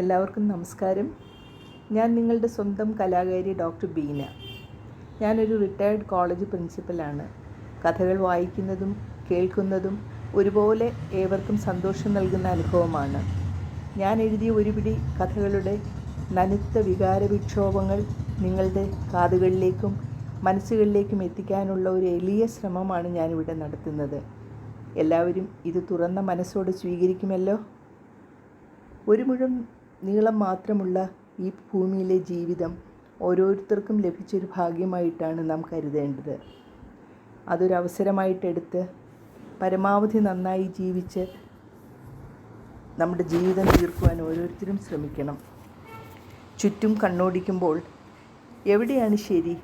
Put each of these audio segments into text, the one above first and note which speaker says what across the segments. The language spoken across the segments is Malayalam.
Speaker 1: എല്ലാവർക്കും നമസ്കാരം. ഞാൻ നിങ്ങളുടെ സ്വന്തം കലാകാരി ഡോക്ടർ ബീന. ഞാനൊരു റിട്ടയർഡ് കോളേജ് പ്രിൻസിപ്പലാണ് കഥകൾ വായിക്കുന്നതും കേൾക്കുന്നതും ഒരുപോലെ ഏവർക്കും സന്തോഷം നൽകുന്ന അനുഭവമാണ്. ഞാൻ എഴുതിയ ഒരുപിടി കഥകളുടെ നനുത്ത വികാര വിക്ഷോഭങ്ങൾ നിങ്ങളുടെ കാതുകളിലേക്കും മനസ്സുകളിലേക്കും എത്തിക്കാനുള്ള ഒരു എളിയ ശ്രമമാണ് ഞാനിവിടെ നടത്തുന്നത്. എല്ലാവരും ഇത് തുറന്ന മനസ്സോടെ സ്വീകരിക്കുമല്ലോ? ഒരു മുഴം നീളം മാത്രമുള്ള ഈ ഭൂമിയിലെ ജീവിതം ഓരോരുത്തർക്കും ലഭിച്ചൊരു ഭാഗ്യമായിട്ടാണ് നാം കരുതേണ്ടത്. അതൊരവസരമായിട്ടെടുത്ത് പരമാവധി നന്നായി ജീവിച്ച് നമ്മുടെ ജീവിതം തീർക്കുവാൻ ഓരോരുത്തരും ശ്രമിക്കണം. ചുറ്റും കണ്ണോടിക്കുമ്പോൾ എവിടെയാണ് ശരി?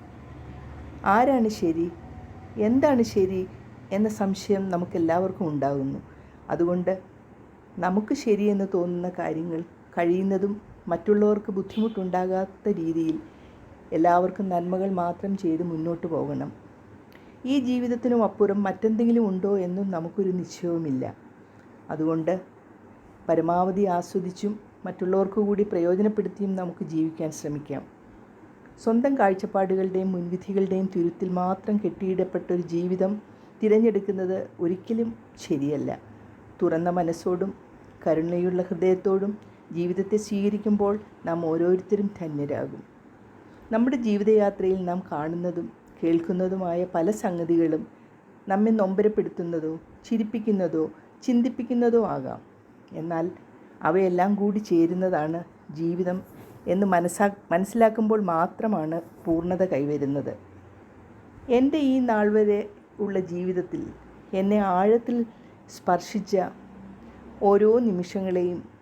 Speaker 1: ആരാണ് ശരി? എന്താണ് ശരി? എന്ന സംശയം നമുക്കെല്ലാവർക്കും ഉണ്ടാകുന്നു. അതുകൊണ്ട് നമുക്ക് ശരിയെന്ന് തോന്നുന്ന കാര്യങ്ങൾ കഴിയുന്നതും മറ്റുള്ളവർക്ക് ബുദ്ധിമുട്ടുണ്ടാകാത്ത രീതിയിൽ എല്ലാവർക്കും നന്മകൾ മാത്രം ചെയ്ത് മുന്നോട്ട് പോകണം. ഈ ജീവിതത്തിനും അപ്പുറം മറ്റെന്തെങ്കിലും ഉണ്ടോ എന്നും നമുക്കൊരു നിശ്ചയവുമില്ല. അതുകൊണ്ട് പരമാവധി ആസ്വദിച്ചും മറ്റുള്ളവർക്ക് കൂടി പ്രയോജനപ്പെടുത്തിയും നമുക്ക് ജീവിക്കാൻ ശ്രമിക്കാം. സ്വന്തം കാഴ്ചപ്പാടുകളുടെയും മുൻവിധികളുടെയും തിരുത്തിൽ മാത്രം കെട്ടിയിടപ്പെട്ട ഒരു ജീവിതം തിരഞ്ഞെടുക്കുന്നത് ഒരിക്കലും ശരിയല്ല. തുറന്ന മനസ്സോടും കരുണയുള്ള ഹൃദയത്തോടും ജീവിതത്തെ സ്വീകരിക്കുമ്പോൾ നാം ഓരോരുത്തരും ധന്യരാകും. നമ്മുടെ ജീവിതയാത്രയിൽ നാം കാണുന്നതും കേൾക്കുന്നതുമായ പല സംഗതികളും നമ്മെ നൊമ്പരപ്പെടുത്തുന്നതോ ചിരിപ്പിക്കുന്നതോ ചിന്തിപ്പിക്കുന്നതോ ആകാം. എന്നാൽ അവയെല്ലാം കൂടി ചേരുന്നതാണ് ജീവിതം എന്ന് മനസ്സാ മനസ്സിലാക്കുമ്പോൾ മാത്രമാണ് പൂർണത കൈവരുന്നത്. എന്റെ ഈ നാൾ വരെ ഉള്ള ജീവിതത്തിൽ എന്നെ ആഴത്തിൽ സ്പർശിച്ച ഓരോ നിമിഷങ്ങളെയും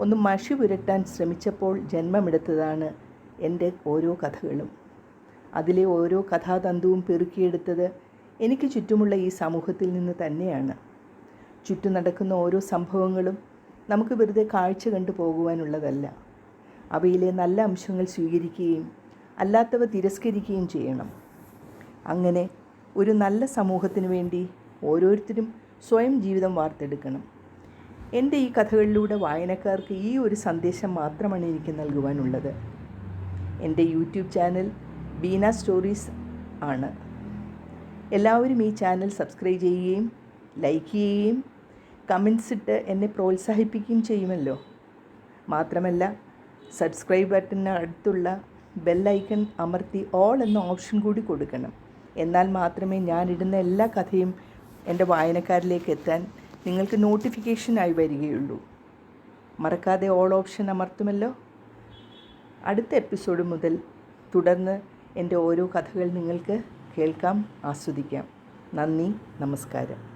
Speaker 1: ഒന്ന് മഷി പുരട്ടാൻ ശ്രമിച്ചപ്പോൾ ജന്മമെടുത്തതാണ് എന്റെ ഓരോ കഥകളും. അതിലെ ഓരോ കഥാതന്തുവും പെറുക്കിയെടുത്തത് എനിക്ക് ചുറ്റുമുള്ള ഈ സമൂഹത്തിൽ നിന്ന് തന്നെയാണ്. ചുറ്റും നടക്കുന്ന ഓരോ സംഭവങ്ങളും നമുക്ക് വെറുതെ കാഴ്ച കണ്ടു പോകുവാനുള്ളതല്ല. അവയിലെ നല്ല അംശങ്ങൾ സ്വീകരിക്കുകയും അല്ലാത്തവ തിരസ്കരിക്കുകയും ചെയ്യണം. അങ്ങനെ ഒരു നല്ല സമൂഹത്തിന് വേണ്ടി ഓരോരുത്തരും സ്വയം ജീവിതം വാർത്തെടുക്കണം. എന്റെ ഈ കഥകളിലൂടെ വായനക്കാർക്ക് ഈ ഒരു സന്ദേശം മാത്രമാണ് എനിക്ക് നൽകുവാനുള്ളത്. എന്റെ യൂട്യൂബ് ചാനൽ ബീന സ്റ്റോറീസ് ആണ്. എല്ലാവരും ഈ ചാനൽ സബ്സ്ക്രൈബ് ചെയ്യുകയും ലൈക്ക് ചെയ്യുകയും കമൻസ് ഇട്ട് എന്നെ പ്രോത്സാഹിപ്പിക്കുകയും ചെയ്യുമല്ലോ. മാത്രമല്ല സബ്സ്ക്രൈബ് ബട്ടന് അടുത്തുള്ള ബെല്ലൈക്കൺ അമർത്തി ഓൾ എന്ന ഓപ്ഷൻ കൂടി കൊടുക്കണം. എന്നാൽ മാത്രമേ ഞാനിടുന്ന എല്ലാ കഥയും എന്റെ വായനക്കാരിലേക്ക് എത്താൻ നിങ്ങൾക്ക് നോട്ടിഫിക്കേഷനായി വരികയുള്ളൂ. മറക്കാതെ ഓൾ ഓപ്ഷൻ അമർത്തുമല്ലോ? അടുത്ത എപ്പിസോഡ് മുതൽ തുടർന്ന് എന്റെ ഓരോ കഥകൾ നിങ്ങൾക്ക് കേൾക്കാം ആസ്വദിക്കാം. നന്ദി നമസ്കാരം.